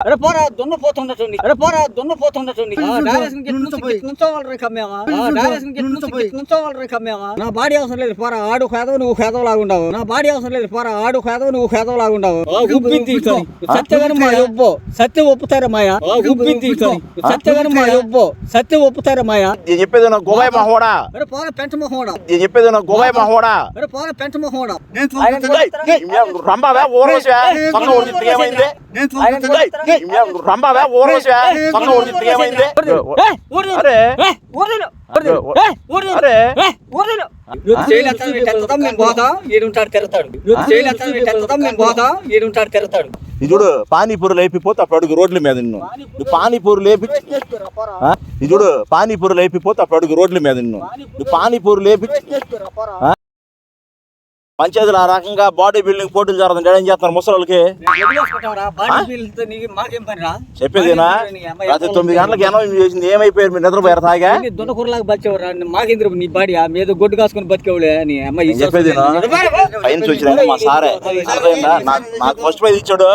అరే పోరా దున్నపోతున్నట్టుంది అరే పోరా రే కమ్మేవా నా బాడీ అవసరం లేదు పోరా ఆడు ఖేదవు నువ్వు ఖేదవు లాగుండవు నా బాడీ అవసరం లేదు పోరా ఆడు ఖేదవు నువ్వు ఖేదవు లాగుండవు సత్యగాని మా ఒప్పు సత్య ఒప్పుతారా మాయా ఉప్పింది సత్యగాని మా ఒప్పు సత్య ఒప్పుతారా మాయా నేను చెప్పేది నా గోబాయ్ మహోడా అరే పోరా పెంచమోహోడా నేను చెప్పేది నా గోబాయ్ మహోడా అరే పోరా పెంచమోహోడా నేను చూసుకుంటా. రంబావా ఊరవసా పక్క ఊరి ఏమైంది నేను చూసుకుంటా. రంబావా ఊరవసా పక్క ఊరి ఏమైంది? అరే అరే ఈడుంటాడు తిరుగుతాడు ఈడుంటాడు మేము పోతాం? ఈడుంటాడు తిరుగుతాడు ఇది చూడు పానీపూరి లేపిపోతే అప్పుడు అడుగు రోడ్ల మీద నిన్ను. నువ్వు పానీపూరి లేపి? ఇది చూడు పానీపూరి లేపిపోతే అప్పుడు అడుగు రోడ్ల మీద నిన్ను. నువ్వు పానీపూరి లేపి? పంచాయతీలు ఆ రకంగా బాడీ బిల్డింగ్ పోటీలు జరుగుతుంది ఏం చేస్తున్నారు ముసలోళ్ళకి. మాకేం పని రా చెప్పేదేనా? రాత్రి తొమ్మిది గంటలకు ఎనభై చేసింది. ఏమైపోయారు? మీరు నిద్రపోయారు తాగా? దొండకూరలాగా బతికేవరా? మాకేంద్ర నీ బాడీ? ఆ మీద గొడ్డు కాసుకొని బతికేవులే నీ అమ్మ నేను చెప్పేది. పైన చూసిన మా సారే. నాకు ఫస్ట్ ప్రైజ్ ఇచ్చాడు.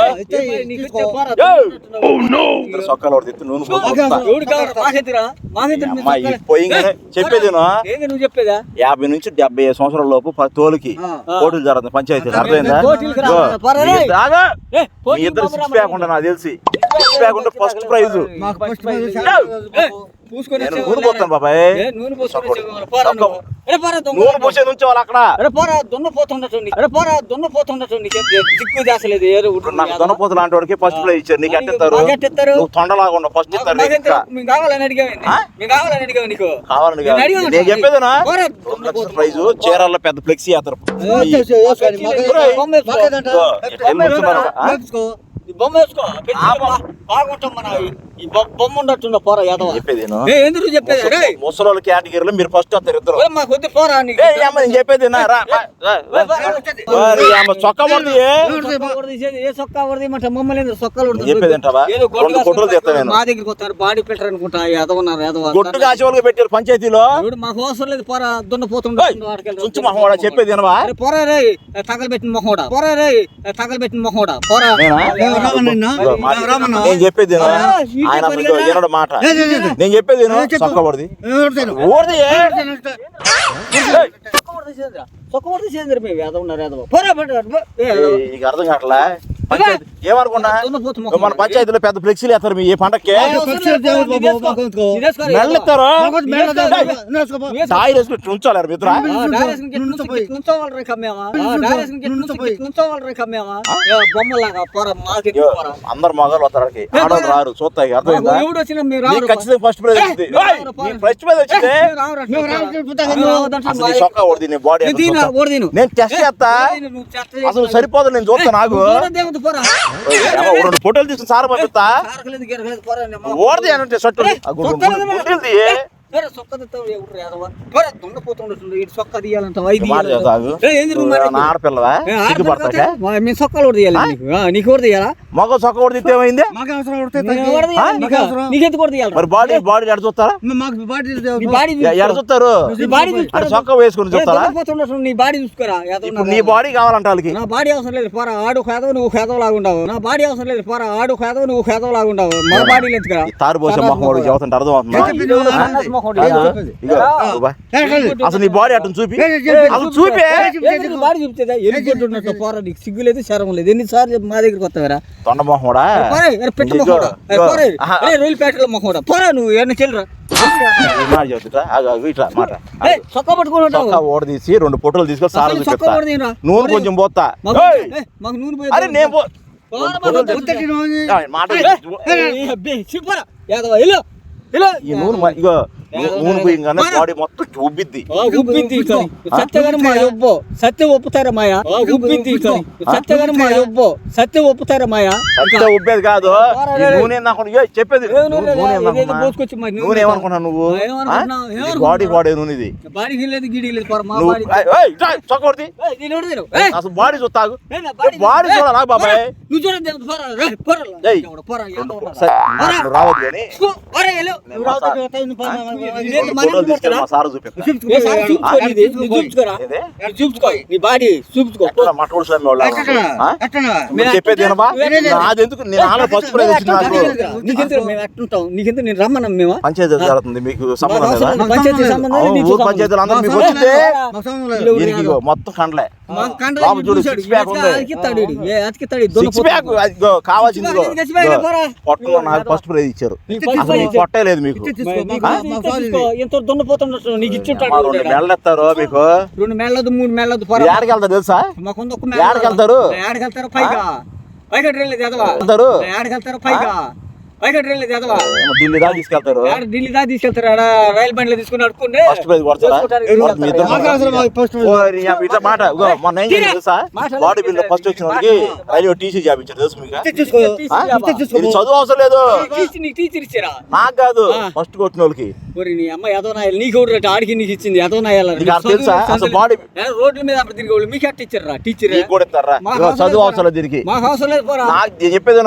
ఇద్దరు సొక్కలు ఒకటి ఎత్తి నూనె పోయింగానే చెప్పేది నువ్వు చెప్పేదా? యాభై నుంచి డెబ్బై సంవత్సరాల లోపు తోలుకి. పోటీలు జరుగుతుంది పంచాయతీలు అర్థమైందా? ఇద్దరు- సిక్స్ ప్యాక్ ఉంటా నాకు తెలిసి. సిక్స్ ప్యాక్ ఉంటే ఫస్ట్ ప్రైజ్. ఏ, పూసుకొని నేను పోతాను బాబాయ్. ఏ, నూనె పోసుకొని వచ్చే వాళ్ళ. ఏ. నూనె అక్కడ అరే పోరా దున్నపోతున్నట్టుంది అరే పోరా దున్నపోతున్నట్టుంది దిక్కు చేసలేదు ఇప్పుడు నాకు దొనపోతు లాంటి వాడికి ఫస్ట్ ప్రైజ్ ఇచ్చారు. నీకు ఎట్టిస్తారు ఎట్టిస్తారు? నువ్వు తొండలాగా ఉన్నావు ఫస్ట్ ఇస్తారు. మేము కావాలని అడిగామండి మేము కావాలని అడిగావు నీకు? కావాలని నేను చెప్పేదేనా? ప్రైజ్ చీరాల్లో పెద్ద ఫ్లెక్సీ అతను బొమ్మ వేసుకో. బాగుంటాం మన బొమ్మ పోరా యాదవ. చెప్పేదేను ఏ ఎందుకు చెప్పేది? ముసలోళ్ళ కేటగిరీలో మీరు ఫస్ట్ వస్తారు ఇద్దరు. మాకు వద్దు పోరా చెప్పేది చొక్కా పడుతుంది ఏ? సొక్కా కూడా తీసేది, ఏ సొక్కా కూడా తీయమంటే మమ్మల్ని చెప్పేది నేను. మా దగ్గరికి వస్తారు బాడీ ఫిల్టర్ అనుకుంటా ఎదవన్నారు ఎదవ గొడ్డు కాసే వాళ్ళకి పెట్టారు పంచాయతీలో. మాకు అవసరం లేదు పోరా దున్నపోతుండే చుంచు మహోడా చెప్పేది పోరా రే తగలబెట్టిన మొహోడా పోరా రే తగలబెట్టిన మొహోడా పోరా. నేనా? మాట. చెప్పేది ఆయన అసలు. వినడు మాట. నేను చెప్పేది విను. ఏ, చెప్పు. చొక్కా పడుతుంది ఎవరు తిను? ఊరిది ఏ? సొక్కబడి చేంద్ర మేము ఎదవ ఉన్నారు పోరా నీకు అర్థం కావట్లా పంచాయతీ. ఏమనుకున్నా? మన పంచాయతీలో పెద్ద ఫ్లెక్సీలు వేస్తారు మీ ఏ పండక్కి? మెల్లెత్తారు ఉంచాలి అందరు మగలు ఆడవాళ్ళు రారు చూస్తాయి అర్థమైందా? ఖచ్చితంగా ఫస్ట్ ప్రైజ్ వచ్చింది. ఫస్ట్ ప్రైజ్ వచ్చింది. అసలు చొక్కా బాడీ? నేను టెస్ట్ చేస్తా? అసలు సరిపోదు నేను చూస్తా నాకు. రెండు ఫోటోలు తీసుకుని సార్ పంపిస్తా. ఓడది అంటే షర్టు ఆడపిల్లవా మేము సొక్కలు నీకు మగ ఏమైంది? అవసరం. నీకెంత మరి బాడీ బాడీ ఎడ చూస్తారా? మేము మాకు బాడీ నీ బాడీ ఎ- ఎడ చూస్తారు? నీ బాడీ చూసుకోరా. అంటే చొక్కా వేసుకుని చూస్తారా? దొంగపోతున్నట్టు నీ బాడీ చూసుకోరా? ఏదో ఇప్పుడు నీ బాడీ కావాలంట వాళ్ళకి నా బాడీ అవసరం లేదు పోరా ఆడు ఖేదవు నువ్వు ఖేదవు లాగుండవు నా బాడీ అవసరం లేదు పోరా ఆడు ఖేదవు నువ్వు ఖేదవు లాగుండవు మా బాడీ ఎందుకురా ఈ తారు పోసే మొహం అర్థం అవుతుందా? అసలు నీ బాడీ అటు చూపి. అసలు చూపే. బాడీ కొట్టు ఉన్నట్టు పోరా నీకు సిగ్గు లేదు శరం లేదు. ఎన్నిసార్లు మా దగ్గరికి వస్తావరా? తొండ మొహం కూడా? పోరా అరే పెట్టు మొహోడా రైలు పేటలో మొహోడా పోరా. నువ్వు ఎన్ని చెల్లరా. ఈ మాట చెబుతుంటా ఆగు, ఆగు, ఇట్లా మాట. ఏ చొక్కా పట్టుకొని ఉంటావు. చొక్కా ఓడ తీసి రెండు ఫోటోలు తీసుకొని సార్ చూపిస్తా? నూనె కొంచెం పోతా. మాకు నూనె అరే పో- మాట ఇగో నూనె పోయింగానే బాడీ మొత్తం ఉబ్బిద్ది ఉప్పింది సత్యగాని మా ఒప్పు సత్య ఒప్పుతారా మాయా? ఉప్పింది సత్యగాని మా ఒప్పు సత్య ఒప్పుతారా మాయా? అంతే ఉబ్బేది కాదు. ఈ నూనె? ఏయ్, చెప్పేది. నూనె నూనె లేదా? ఏందనుకున్నా? ఇదేదో పోసుకొచ్చి మరి నూనె నూనె ఏమనుకున్నావు నువ్వు? బాడీ బాడీ నూనె ఇది. బాడీకి లేదు గిడికి లేదు పోరా మా నువ్వు బాడీ. ఏయ్, ఏయ్, ఇట్రా, చొక్కా కొడితే. ఏయ్, నేను ఎవడు తినవు? ఏయ్, అసలు బాడీ చూస్తాగు ఏయ్, నా బాడీ చూడాలా బాబాయ్? నువ్వు చూడండి రావద్దు కానీ. ఫోటోలు తీసుకెళ్ళి మా? సార్ చూపించుకో. నీ బాడీ చూపించుకో. స్వామి వాళ్ళ చెప్పేది నేను ఆలో ఫస్ట్ ప్రైజ్ నీకెందుకు మేము ఎట్లుంటాం నీకెందుకు నేను రమ్మన్నాం మేము? పంచాయతీ జరుగుతుంది. మీకు సంబంధం లేదా? పంచాయతీ సంబంధం అవును, నీకు ఊరు సంబంధం. పంచాయతీలు అందరూ మీకు వచ్చితే మొత్తం కండలే. పొట్టలో నాకు ఫస్ట్ ప్రైజ్ ఇచ్చారు. పొట్టే లేదు మీకు. మెళ్ళెత్తారు మీకు. రెండు మేళ్ళదు మూడు మేళ్ళదు ఏడకి వెళ్తారు తెలుసా? ఏడకి వెళ్తారు? పైగా. పైగా పైగా చదవా ఢిల్లీ తీసుకెళ్తారు. ఢిల్లీ తీసుకెళ్తారు. ఆడ రైలు బండిలో తీసుకుని అడుకుంటే ఫస్ట్ ప్రైజ్ ఇట్లా మాట మొన్న ఏం తెలుసా? బాడీ బిల్డర్ వచ్చిన రైల్వే టీసీ తెలుసు మీకు? ఇది చదువు అవసరం లేదు. నీకు టీచర్ ఇచ్చారా? నాకు కాదు. ఫస్ట్ కొట్టిన వాళ్ళకి. ఒరి నీ అమ్మ ఎదో నాయాలి నీకు ఆడికి నీకు ఇచ్చింది ఎదో తెలుసా? అసలు రోడ్ల మీద తిరిగి వాళ్ళు మీకు ఎట్ట ఇచ్చారా టీచర్. కూడా ఇస్తారా? చదువు లేదు అవసరం లేదు దీనికి. మాకు అవసరం లేదు పోరా. నాకు నేను చెప్పేది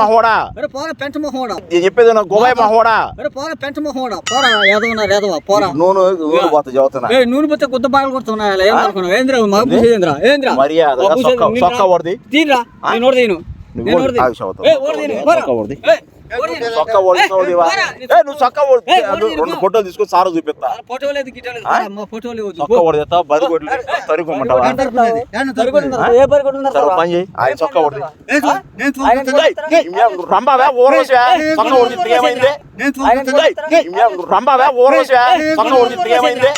మహోడా. పోరా పెంచ మొహోడా. నేను చెప్పేది నా గోబాయ్ మహోడా. పోరా పెంచ మొహోడా. పోరా ఏదోనా ఏదోవా పోరా. నూనె ఊరు పోతా చదువుతున్నా ఏ నూనె పోతే కొత్త బాగా కొడుతున్నాయి? ఏంద్రా? ఏంద్రా? మర్యాద సొక్క సొక్క. వడది తీరా నేను నేను. ఏ పోరా. ఓడి. ఏ, ఓడి తీను. సొక్క ఓడి చదువుదివా? పోరా. ఏ నువ్వు ఓడి రెండు. ఫోటోలు తీసుకొని సారు చూపిస్తా ఫోటో లేదు గిట్ట లేదు పోరా, మా ఫోటో లేదు సొక్క ఓడి తెస్తా బరి కొట్లు తరుకోమంటావా? పని చేయి ఆయన సొక్క ఓడి. రంబావా ఊరవసా సొక్క ఓడి ఏమైంది. రంబావా ఊరవసా సొక్క ఓడి ఏమైంది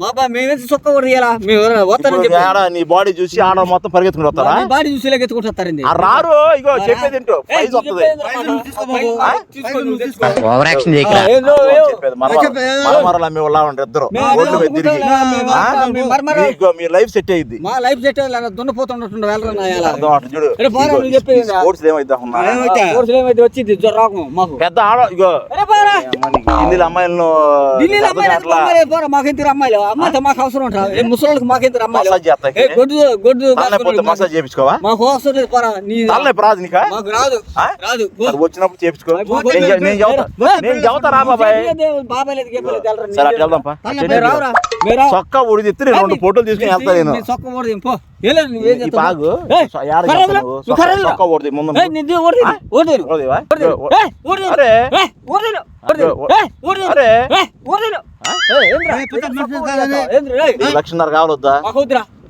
ఏయ్, రంగు పూర్వసేంది? మా బా మేమేసి తీయాలా? మేము చెప్పి ఏడ నీ బాడీ చూసి ఆడ మొత్తం పరిగెత్తుకుని వస్తారా బాడీ చూసి ఆ రారు ఇగో చెప్పేది ఏంటో? ప్రైజ్ వస్తుంది ఓవర్ యాక్షన్ చేయకరా. చెప్పేది మరమరలు ఇద్దరు. రోడ్ల తిరిగి? మీకు మీ లైఫ్ సెట్ అయ్యింది మా లైఫ్ సెట్ చెప్పేది? స్పోర్ట్స్ ఏమైతే ఉన్నా ఏమైతే? వచ్చింది రాకం మాకు. పెద్ద ఆడ ఇగో అమ్మాయిలను ఢిల్లీలో అర్థం అమ్మాయిలు పోరా మాకెంత అమ్మాయిలు? అమ్మాయితో మాకు అవసరం ఉంటా మసాజ్ చేస్తాకి? ఏ గొడ్డు గొడ్డు. మసాజ్ చేయించుకోవా? మాకు అవసరం లేదు పోరా. నీ రాదు నీకా? మాకు రాదు? రాదు. వచ్చినప్పుడు చేయించుకో. నేను చె- నేను చెబుతా. పో. నేను చెబుతా రా బాబాయ్. బాబాయ్ లేదు సరే అట్లా వెళ్దాం పా. మీరు రావురా. చొక్కా ఉడిది ఎత్తి నేను రెండు. ఫోటోలు తీసుకుని వెళ్తా నేను. సొక్క ఓడది, పో. చొక్కా-. చొక్కా ఉడిది ముందు ఏయ్, నేను ఓడది, ఓడది. ఓడివా? ఓడది. ఏయ్, లక్షన్నర కావాలొద్దా?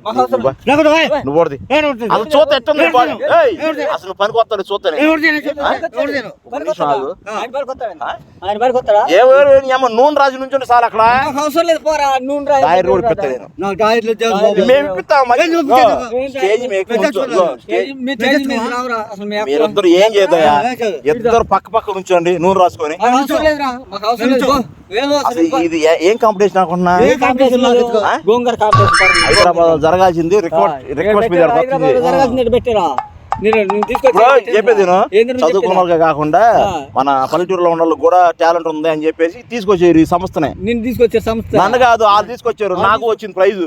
నువ్వు? అసలు చూత ఎట్టుంది? అసలు పనికి వస్తాడు చూస్తానే నూనె రాజు నుంచి సార్ అక్కడ. మాకు అవసరం లేదు పోరా నూనె రా దారి రోడ్ పెద్ద నేను నాకు డైరెక్ట్ లేదు బాబు. మేము ఇప్పిస్తాం మరి. ఏం? స్టేజ్ చేద్దాయా. ఇద్దరు పక్క పక్క ఉంచండి నూనె రాసుకొని. ఇది ఏ- కాంపిటీషన్ అనుకుంటున్నా. హైదరాబాద్ జరగాల్సింది. రిక్వెస్ట్ రిక్వెస్ట్ మీద జరగాల్సింది పెట్టారా. చెప్పేది చదువుకున్న కాకుండా. మన పల్లెటూరులో ఉన్న వాళ్ళకి కూడా టాలెంట్ ఉంది అని చెప్పేసి తీసుకొచ్చారు ఈ సంస్థనే. నేను తీసుకొచ్చే సంస్థ. నన్ను కాదు వాళ్ళు తీసుకొచ్చారు. నాకు వచ్చింది ప్రైజ్.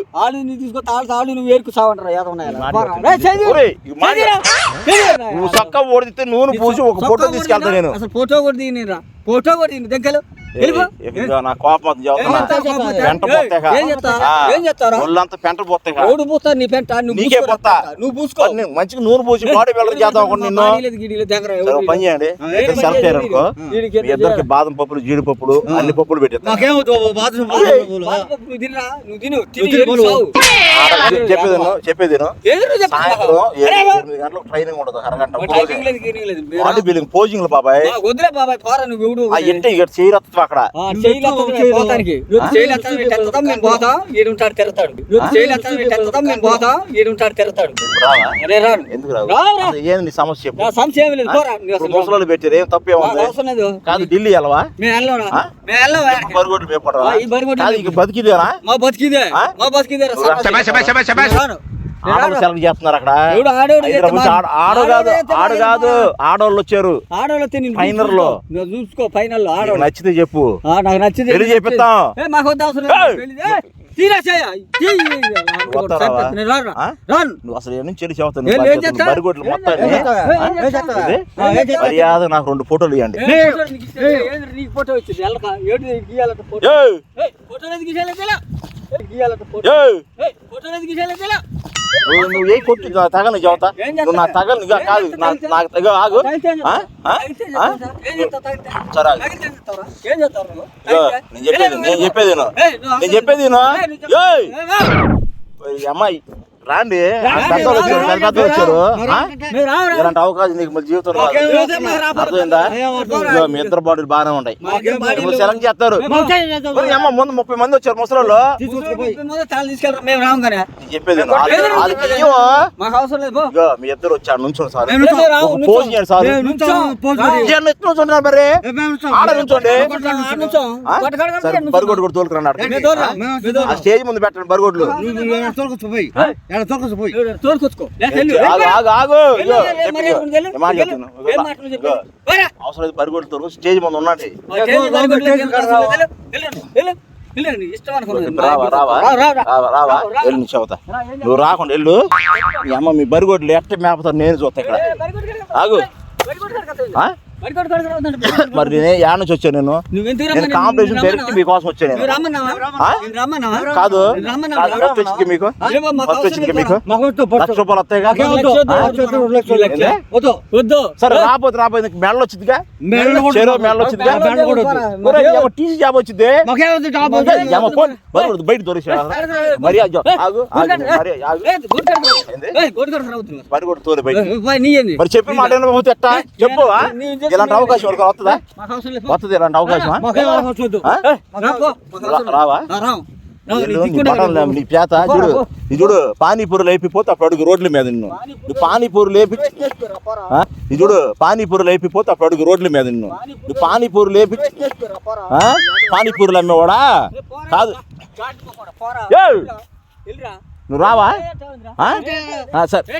నువ్వు ఏరుకు ఈ మాట- నువ్వు చక్క ఓడితే నూనె పూసి ఒక ఫోటో తీసుకెళ్తా నేను. అసలు ఫోటో కూడా దిగినరా ఫోటో కూడా దిగిన దగ్గర నా కోపం? పెంట? ఒళ్ళంతా పెంట నీ పెంట నువ్వు నీకే పూసుకోరా పోతా. పెంట. నువ్వు పూసుకో కొన్ని మంచిగా నూనె పూసి బాడీ బిల్డర్ చేద్దాం నిన్ను పని చేయండి. అనుకో. ఇద్దరికి బాదం పప్పులు జీడిపప్పులు అన్ని పప్పులు పెట్టేస్తా. చావు. చెప్పేది చెప్పేది గంటలకు ట్రైనింగ్ ఉండదు అరగంట మా టైపింగ్ లేదు, గీనింగ్ లేదు. మీరు బాడీ బిల్డింగ్ పోజింగ్ బాబాయ్ వదిలే పోరా నువ్వు ఇక్కడ చేయరత్వం అక్కడ. మేము పోతానికి. మేము మేము ఈడుంటాడు తిరతాడు. రోజు చేయలు ఎత్తడం మేము మేము పోతాం, ఈడుంటాడు. ఎందుకు రావు? ఏంది సమస్య ఏమీ లేదు, ముసలోళ్ళు పెట్టారు ఏం తప్పే ఉంది. కాదు ఢిల్లీ వెళ్ళవా? మేము వెళ్ళంరా. ఆ? మేము వెళ్ళం ఎక్కడికి. బరిగొడ్డు మేపడరా ఆ, ఈ బరిగొడ్డు కాదు ఇక బతికిదేనా? మా బతికిదే? మా బతికిదే సెలెక్ట్ చేస్తున్నారు అక్కడ. ఆడ- ఆడో కాదు ఆడు కాదు ఆడోళ్ళు వచ్చారు. ఆడోళ్ళు ఫైనల్ చూసుకో. లో. చూసుకో ఫైనల్ ఆడోళ్ళు. నచ్చితే చెప్పు. ఆ, నాకు నచ్చింది పెళ్ళి చేపిస్తాం ఏ, మాకు వద్ద అవసరం లేదు. ఏయ్! పెళ్ళి- ఏ, తీరా చేయ వస్తావా? రాను. ఆ? రాను. నువ్వు అసలు ఏం నుంచి చెవుతాను ఏం- ఏం చేస్తా? బరిగొడ్లు మొత్తం ఏం చేస్తా? ఏం చేస్తా? ఏం చేస్తా? మర్యాద నాకు రెండు ఫోటోలు ఇవ్వండి ఫోటో ఫోటో నువ్వు ఏ కొట్టి నా తగలని చెబుతా? నువ్వు నా? తగలని కాదు నాకు తగ ఆగు? సరే? నేను చెప్పేది నేను చెప్పేది నేను చెప్పేది అమ్మాయి. రాండి. వచ్చారు పెద్ద వచ్చారు. ఇలాంటి అవకాశం నీకు మళ్ళీ జీవితంలో. అర్థమైందా? మీ ఇద్దరు బాడీలు బాగానే ఉంటాయి మిమ్మల్ని సెలెక్ట్ చేస్తారు. అమ్మ ముందు ముప్పై మంది వచ్చారు. నేను చెప్పేది మీ ఇద్దరు వచ్చారు నుంచోండి సార్. పోజ్ చేయండి సార్. మరి ఆడ నుంచోండి. సరే. బరిగొడ్డు కూడా. ఆ? స్టేజ్ ముందు పెట్టండి బరిగొడ్లు తోలుకొచ్చుకో. నువ్వు. అవసరం స్టేజ్ ముందు రాకుండా వెళ్ళు. మీ అమ్మ మీ బరిగొడ్లు ఎట్ట మేపుతారు నేను చూస్తా ఇక్కడ. ఆగు. మరి నేను యాడ నుంచి వచ్చాను నేను? నేను? కాంపిటీషన్ డైరెక్ట్ మీకోసం వచ్చాను నేను? కాదు. వచ్చింది మీకు? వచ్చింది మీకు. లక్ష రూపాయలు వస్తాయి. సరే రాబోతు రాబోతు మెడలు వచ్చిందిగా? మెడలు కూడా చెరో వద్దు. మెడలు వచ్చిందిగా? టీసీ జాబ్ వచ్చింది? బయట దొరికా మరి మరి చెప్పిన మాట చెప్పు? ఇలాంటి అవకాశం ఎవరికి వస్తుందా. వస్తుంది ఇలాంటి అవకాశం. రావా నీ పేత చూడు. ఇది చూడు పానీపూరి లేపిపోతే అప్పుడు అడుగు రోడ్ల మీద నిన్ను నువ్వు పానీపూరి లేపి? ఇది చూడు పానీపూరి లేపిపోతే అప్పుడు అడుగు రోడ్ల మీద నిన్ను నువ్వు పానీపూరి లేపి? పానీపూరులు అమ్మేవాడా. కాదు. నువ్వు రావా సరే